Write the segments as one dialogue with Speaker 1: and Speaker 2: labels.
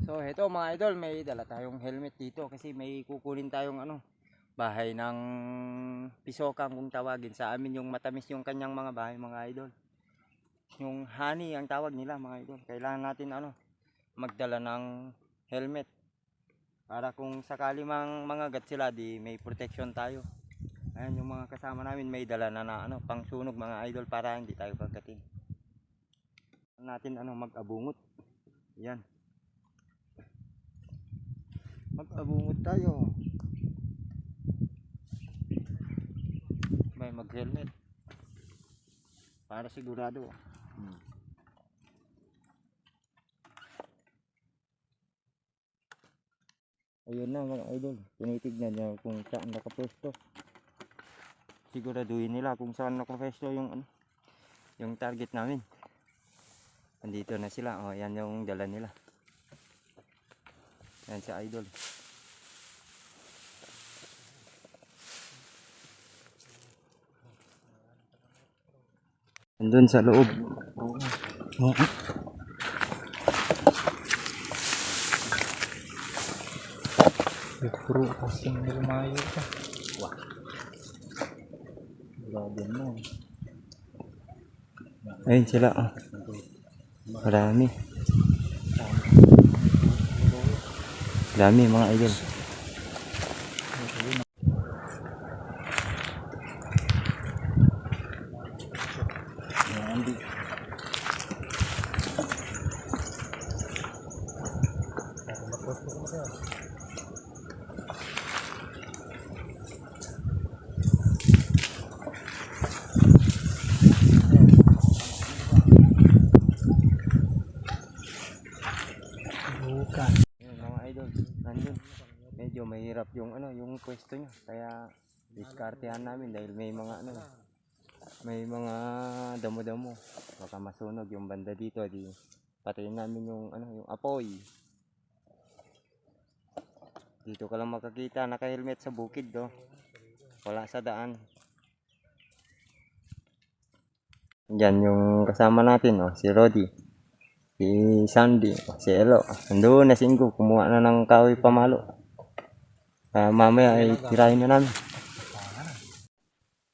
Speaker 1: So, ito mga idol, may dala tayong helmet dito kasi may kukunin tayong ano, bahay ng pisokang kung tawagin. Sa amin yung matamis yung kanyang mga bahay mga idol. Yung honey ang tawag nila mga idol. Kailangan natin ano, magdala ng helmet. Para kung sakali mang mga gat sila, di may protection tayo. Ayan yung mga kasama namin may dala na, na ano, pang sunog mga idol para hindi tayo kagatin. Natin ano mag-abungot. Yan. Mag-abungot tayo. May mag-helmet. Para sigurado. Hmm. Ayun na mga idol. Tinitignan niya kung saan nakapwesto. Siguraduhin nila kung saan nakapwesto yung ano, yung target namin. Andito na sila. Oh, yan yung dala nila. Yan si idol. Andun sa loob. Oo.
Speaker 2: Puro kasing lumayo pa. Grabe mo.
Speaker 1: Ayun sila. Oh. Marami. Dami mga idol.
Speaker 2: Hindi. Bukan.
Speaker 1: Yun, mga idol. Nandun. Medyo mahirap yung ano, yung pwesto nyo. Kaya diskartehan namin dahil may mga ano, may mga damo-damo. Baka masunog yung banda dito. Di patayin namin yung ano, yung apoy. Dito ka lang makakita naka-helmet sa bukid do. Wala sa daan. Yan yung kasama natin, oh, si Rodi. Si Sandy, oh, si Elo. Nandun na si Ingo, kumuha na ng kahoy pamalo. Ah, mamaya ay tirahin na namin.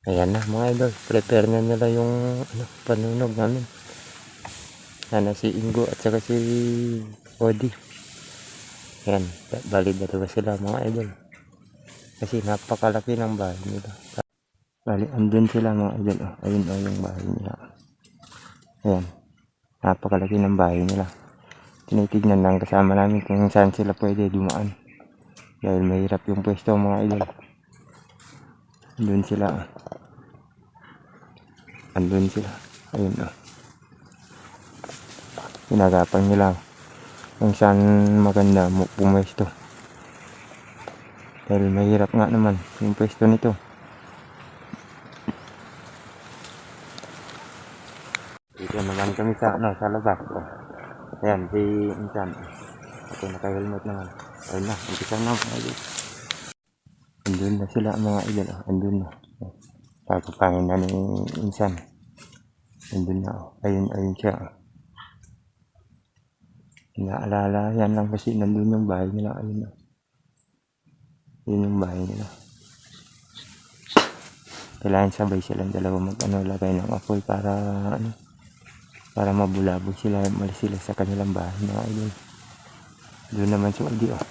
Speaker 1: Ayan na mga idol, prepare na nila yung ano, panunog namin. Yan na si Ingo at saka si Odi. Yan, bali dalawa sila mga idol. Kasi napakalaki ng bahay nila. Bali, andun sila mga idol. Oh, ayun oh, yung bahay nila. Ayan. Napakalaki ng bahay nila. Tinitignan lang kasama namin kung saan sila pwede dumaan. Dahil mahirap yung pwesto mga idol. Andun sila. Andun sila. Ayun oh. Pinagapan nila kung saan maganda pumwesto. Dahil mahirap nga naman yung pwesto nito. Dito naman kami sa ano, sa labas. Oh. Ayan, si Insan. Ako naka-helmet naman. Ayun na, umpisa na mga idol. Andun na sila mga idol. Oh. Andun na. Oh. Pagpapangin na ni Insan. Andun na. Oh. Ayun, ayun siya. Oh. Inaalala yan lang kasi nandun yung bahay nila. Ayun na. Yun yung bahay nila. Kailangan sabay silang dalawa mag ano, lagay ng apoy para ano, para mabulabog sila, malis sila sa kanilang bahay mga idol. Doon naman si Odi oh.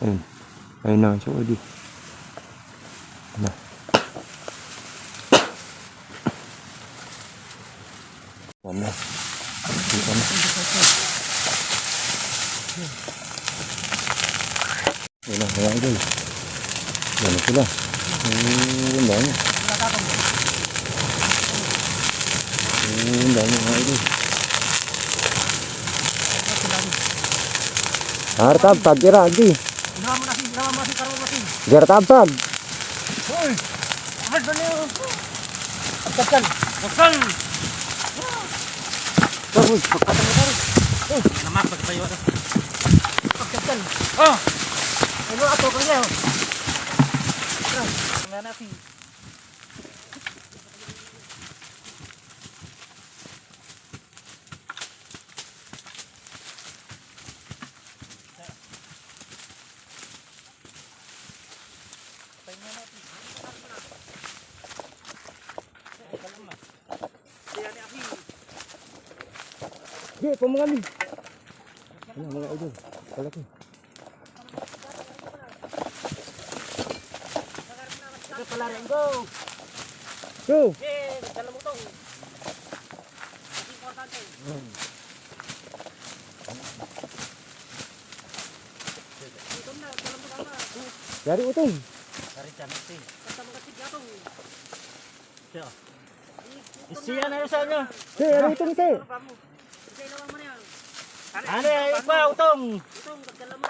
Speaker 1: Ayun. Ayun naman si Odi. Ano? Yan na. Dito na. Yan na mga idol. Yan na sila. Ayun, dami. Ayun, dami mga idol. Hartab, tagkira, agi.
Speaker 2: Nama nasi, nama mo nasi, karo nasi.
Speaker 1: Gertabag.
Speaker 2: Hoy! Ahad ba niyo? Pagkakal. Pagkakal!
Speaker 1: Uy, pagkatang mo tayo.
Speaker 2: Namak, pagkabayo ito. Pagkakal. Oh! Ano ato kang niya? Nga natin.
Speaker 1: Sige, pumangami. Ano mga idol? Kalaki.
Speaker 2: Ito pala rin, go!
Speaker 1: Go!
Speaker 2: Yeah, dala mo tong. Kasi importante. Ito na, dala mo tama.
Speaker 1: Dari utong.
Speaker 2: Dari dyan, ito. Basta mga tigla tong. Siya. Isiya na yun sa inyo.
Speaker 1: Si, dari utong si.
Speaker 2: Isa ilawan mo na yan.
Speaker 3: Ano yung ipa, utong?
Speaker 2: Itong gagdala mo.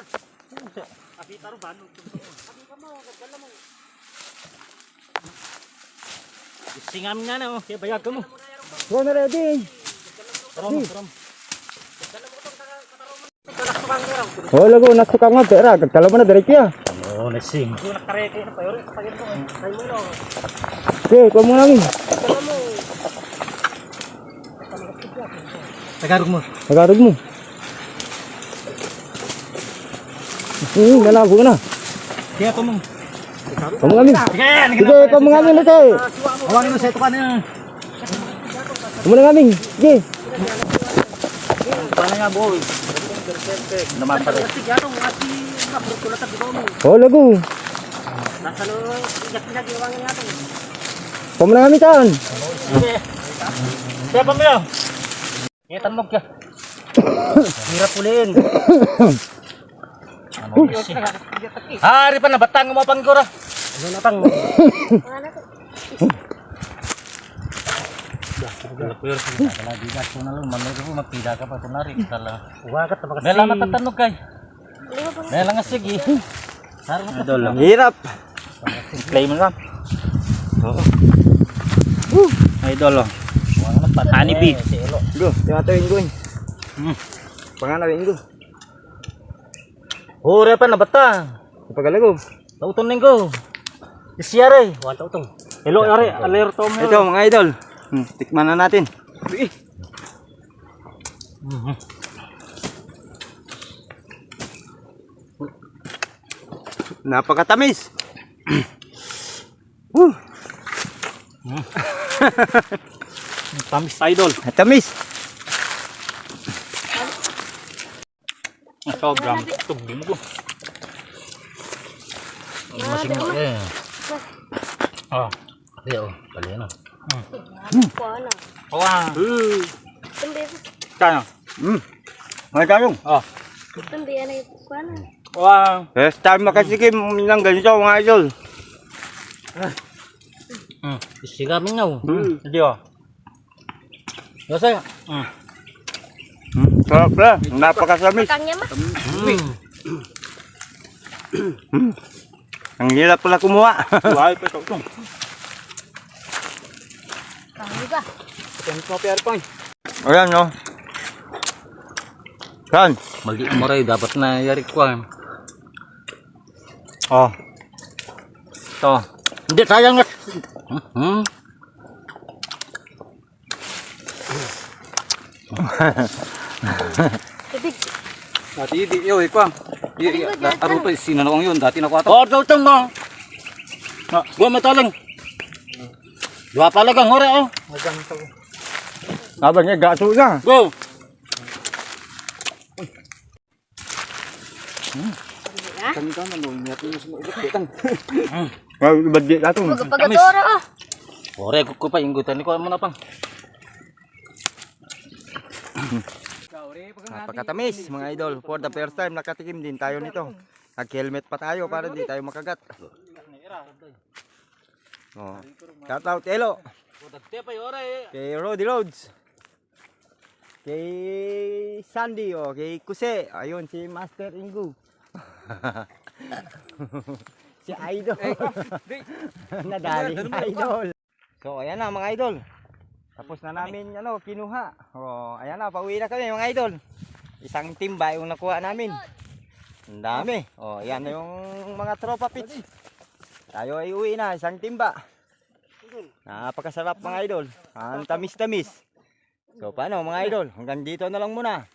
Speaker 2: Abi taro ba? Abi ka mo, gagdala mo.
Speaker 3: Singam nga na, oh. Kaya bayag ka mo.
Speaker 1: Go na ready.
Speaker 3: Tarom, tarom.
Speaker 1: Oh, lago, nasuka nga, pera. Kagtala mo na, dari kaya.
Speaker 3: Oh, nasing.
Speaker 2: Yung nakarete na pa yun. Kapag ito, tayo mo
Speaker 1: Sige.
Speaker 2: Gagdala mo.
Speaker 1: Nagarog mo. Hmm, nalago na.
Speaker 3: Kaya ko mo.
Speaker 1: Pumangami.
Speaker 3: Sige,
Speaker 1: Sige, pumangami na si.
Speaker 3: Hawangin mo sa ito ka na.
Speaker 1: Pumangami. Sige.
Speaker 3: Paano nga, boy? Naman
Speaker 2: bigaw mo.
Speaker 1: Oh, lago.
Speaker 2: Nasa lo, iyak na ginawangin nga to.
Speaker 1: Pumangami saan?
Speaker 3: Sige. Kaya pa Kaya tanmog ka. Hirap uliin. Ano si? Hari pa na, batang mo pang gora.
Speaker 2: Ano na tang?
Speaker 3: Wala ko yun. Kala di ka na lang. Manay ko magpida ka pa. Tunari. Kala.
Speaker 2: Wagat na kasi.
Speaker 3: Dahil matatanong kay. Dahil lang nga sige.
Speaker 1: Ang hirap.
Speaker 3: Play mo lang. Oo. Idol oh. Honey bee.
Speaker 1: Go, tinatawin ko.
Speaker 3: Hmm.
Speaker 1: Panganawin ko.
Speaker 3: Hore pa na bata.
Speaker 1: Pagalago.
Speaker 3: Tauton ning ko. Isyare. Wala utong. Hello, yare. Alerto mo.
Speaker 1: Ito mga idol. Hmm, tikman na natin.
Speaker 3: Mhm.
Speaker 1: Napakatamis. Woo,
Speaker 3: Tamis idol.
Speaker 1: tamis.
Speaker 3: Sobrang tugbi mo ko. Masing mo eh. Oh. Iya, oh. Pali na.
Speaker 4: Kuana.
Speaker 3: Wow.
Speaker 4: Tumbi,
Speaker 3: Kano?
Speaker 1: Hmm. Mga talong.
Speaker 3: Oh.
Speaker 4: tumbi ano yung kuana.
Speaker 3: Wow.
Speaker 1: First time makasikim ng ganito mga idol.
Speaker 3: Hmm. Isigamin nga oh.
Speaker 1: Hmm.
Speaker 3: Hindi oh. Yosay. Hmm.
Speaker 1: Hmm, sarap na. Napakasamis.
Speaker 4: Kangnya mah.
Speaker 3: Hmm.
Speaker 1: Ang hirap pala kumuha.
Speaker 3: Wala pa ito. Itong.
Speaker 4: Kangnya ba?
Speaker 1: Ayan no. Kan.
Speaker 3: Mali mo rin. Dapat na yari ko. ah.
Speaker 1: Oh.
Speaker 3: Ito. Hindi, sayang na. Hmm.
Speaker 4: Tubig.
Speaker 5: Dati di yo. Di aro pa sinanong yun dati nakuha to.
Speaker 3: Oh, ito, ito mo. Na, gua mataling. Dua palagang hore oh.
Speaker 1: Habang niya gaso na.
Speaker 3: Go.
Speaker 5: Kanta na no, niya mo sa ikot
Speaker 1: Baddi gato.
Speaker 4: Pagapagadora ah.
Speaker 3: Hore ko pa inggutan ni ko mo na pang.
Speaker 1: Napakatamis mga idol. For the first time nakatikim din tayo nito. Nag-helmet pa tayo para di tayo makagat. Oh. Shout out Elo. Kay Roddy Rhodes. Kay Sandy o kay Kuse. Ayun si Master Ingu. si Idol. Nadali Idol. So ayan na mga idol. Tapos na namin ano, kinuha. Oh, ayan na, pauwi na kami mga idol. Isang timba yung nakuha namin. Ang dami. Oh, ayan na yung mga tropa pits. Tayo ay uwi na, isang timba. Napakasarap mga idol. Ang tamis-tamis. So paano mga idol? Hanggang dito na lang muna.